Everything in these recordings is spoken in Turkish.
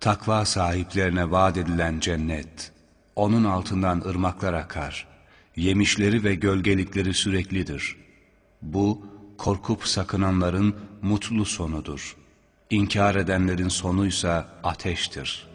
Takva sahiplerine vaat edilen cennet, onun altından ırmaklar akar. Yemişleri ve gölgelikleri süreklidir. Bu, korkup sakınanların mutlu sonudur. İnkar edenlerin sonuysa ateştir.''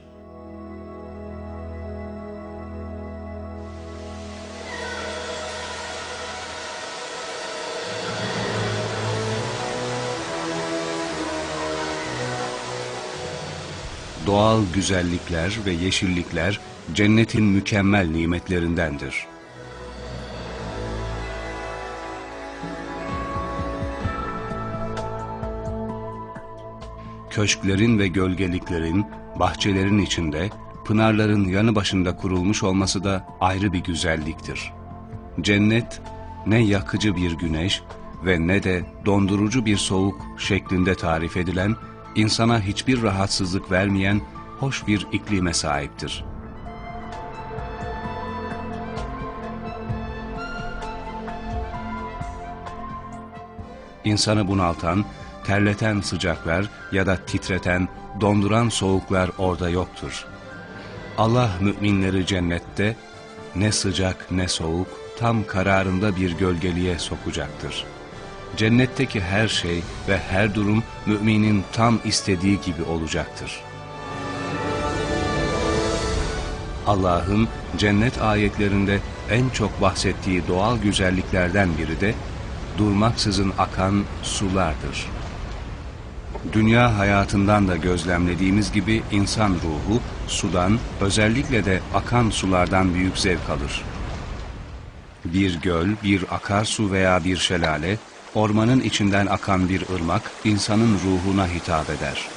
Doğal güzellikler ve yeşillikler cennetin mükemmel nimetlerindendir. Köşklerin ve gölgeliklerin, bahçelerin içinde, pınarların yanı başında kurulmuş olması da ayrı bir güzelliktir. Cennet, ne yakıcı bir güneş ve ne de dondurucu bir soğuk şeklinde tarif edilen insana hiçbir rahatsızlık vermeyen hoş bir iklime sahiptir. İnsanı bunaltan, terleten sıcaklar ya da titreten, donduran soğuklar orada yoktur. Allah müminleri cennette ne sıcak ne soğuk tam kararında bir gölgeliğe sokacaktır.'' Cennetteki her şey ve her durum müminin tam istediği gibi olacaktır. Allah'ın cennet ayetlerinde en çok bahsettiği doğal güzelliklerden biri de durmaksızın akan sulardır. Dünya hayatından da gözlemlediğimiz gibi insan ruhu sudan, özellikle de akan sulardan büyük zevk alır. Bir göl, bir akarsu veya bir şelale ormanın içinden akan bir ırmak insanın ruhuna hitap eder.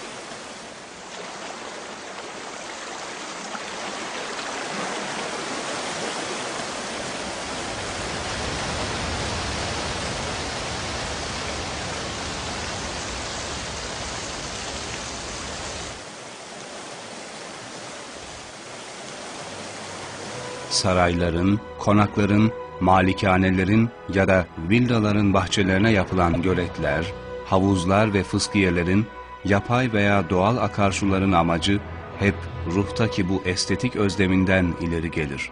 Sarayların, konakların, malikanelerin ya da villaların bahçelerine yapılan göletler, havuzlar ve fıskiyelerin, yapay veya doğal akarsuların amacı hep ruhtaki bu estetik özleminden ileri gelir.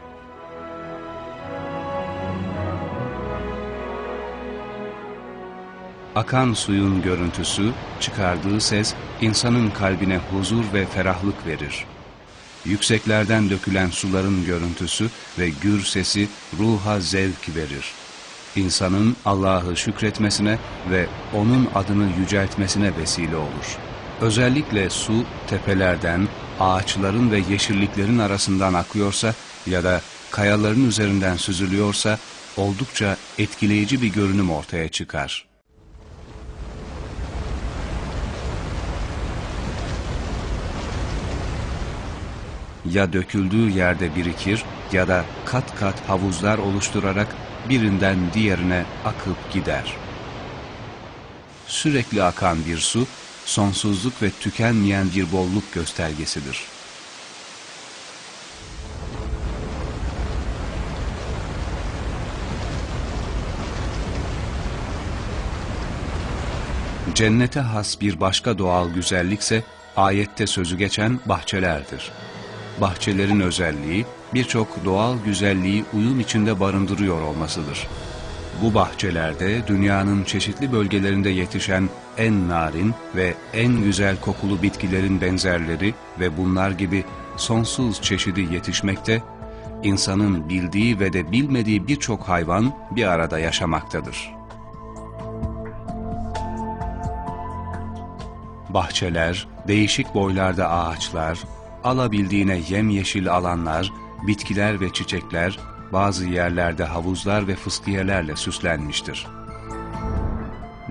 Akan suyun görüntüsü, çıkardığı ses insanın kalbine huzur ve ferahlık verir yükseklerden dökülen suların görüntüsü ve gür sesi ruha zevk verir. İnsanın Allah'ı şükretmesine ve O'nun adını yüceltmesine vesile olur. Özellikle su tepelerden, ağaçların ve yeşilliklerin arasından akıyorsa ya da kayaların üzerinden süzülüyorsa oldukça etkileyici bir görünüm ortaya çıkar. Ya döküldüğü yerde birikir ya da kat kat havuzlar oluşturarak birinden diğerine akıp gider. Sürekli akan bir su, sonsuzluk ve tükenmeyen bir bolluk göstergesidir. Cennete has bir başka doğal güzellikse ayette sözü geçen bahçelerdir bahçelerin özelliği birçok doğal güzelliği uyum içinde barındırıyor olmasıdır. Bu bahçelerde dünyanın çeşitli bölgelerinde yetişen en narin ve en güzel kokulu bitkilerin benzerleri ve bunlar gibi sonsuz çeşidi yetişmekte, insanın bildiği ve de bilmediği birçok hayvan bir arada yaşamaktadır. Bahçeler, değişik boylarda ağaçlar, alabildiğine yemyeşil alanlar, bitkiler ve çiçekler, bazı yerlerde havuzlar ve fıskiyelerle süslenmiştir.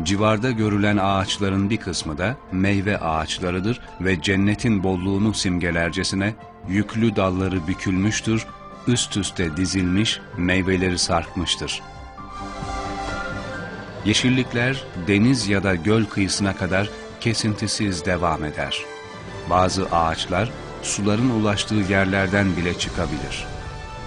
Civarda görülen ağaçların bir kısmı da meyve ağaçlarıdır ve cennetin bolluğunu simgelercesine yüklü dalları bükülmüştür, üst üste dizilmiş, meyveleri sarkmıştır. Yeşillikler deniz ya da göl kıyısına kadar kesintisiz devam eder. Bazı ağaçlar suların ulaştığı yerlerden bile çıkabilir.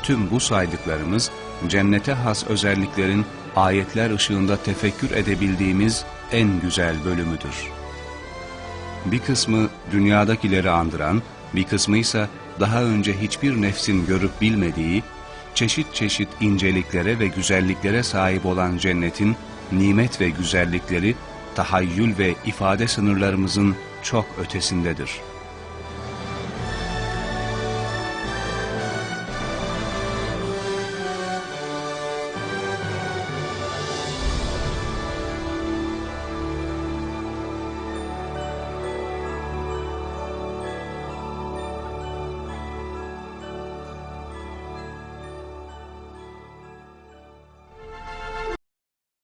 Tüm bu saydıklarımız cennete has özelliklerin ayetler ışığında tefekkür edebildiğimiz en güzel bölümüdür. Bir kısmı dünyadakileri andıran, Bir kısmı ise daha önce hiçbir nefsin görüp bilmediği, çeşit çeşit inceliklere ve güzelliklere sahip olan cennetin nimet ve güzellikleri tahayyül ve ifade sınırlarımızın çok ötesindedir.''